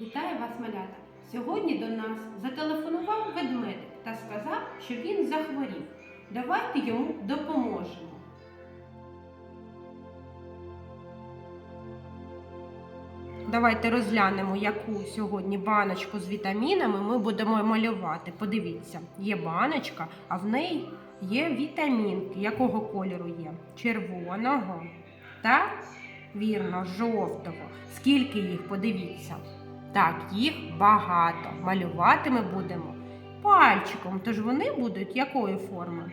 Вітаю вас, малята! Сьогодні до нас зателефонував ведмедик та сказав, що він захворів. Давайте йому допоможемо. Давайте розглянемо, яку сьогодні баночку з вітамінами ми будемо малювати. Подивіться, є баночка, а в неї є вітамінки. Якого кольору є? Червоного та вірно, жовтого. Скільки їх? Подивіться. Так, їх багато. Малювати ми будемо пальчиком, тож вони будуть якої форми?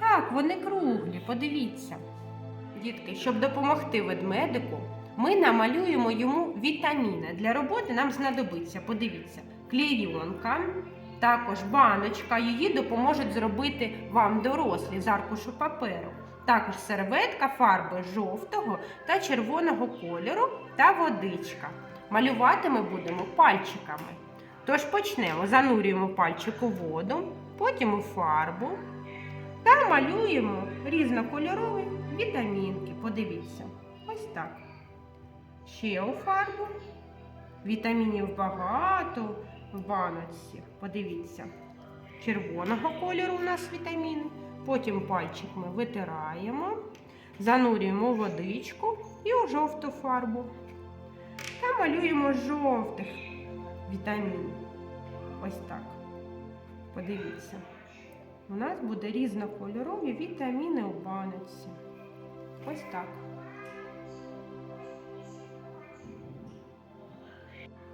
Так, вони круглі, подивіться. Дітки, щоб допомогти ведмедику, ми намалюємо йому вітаміни. Для роботи нам знадобиться, подивіться, клейонка, також баночка. Її допоможуть зробити вам дорослі з аркушу паперу. Також серветка фарби жовтого та червоного кольору та водичка. Малювати ми будемо пальчиками. Тож почнемо. Занурюємо пальчик у воду, потім у фарбу та малюємо різнокольорові вітамінки. Подивіться. Ось так. Ще у фарбу. Вітамінів багато в баночці. Подивіться. Червоного кольору у нас вітаміни. Потім пальчик ми витираємо, занурюємо водичку і у жовту фарбу. Та малюємо жовтих вітамінів. Ось так. Подивіться. У нас буде різнокольорові вітаміни у баночці. Ось так.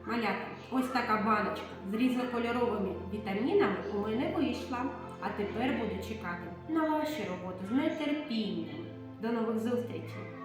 Малята, ось така баночка з різнокольоровими вітамінами у мене вийшла. А тепер буду чекати на ваші роботи з нетерпінням. До нових зустрічей!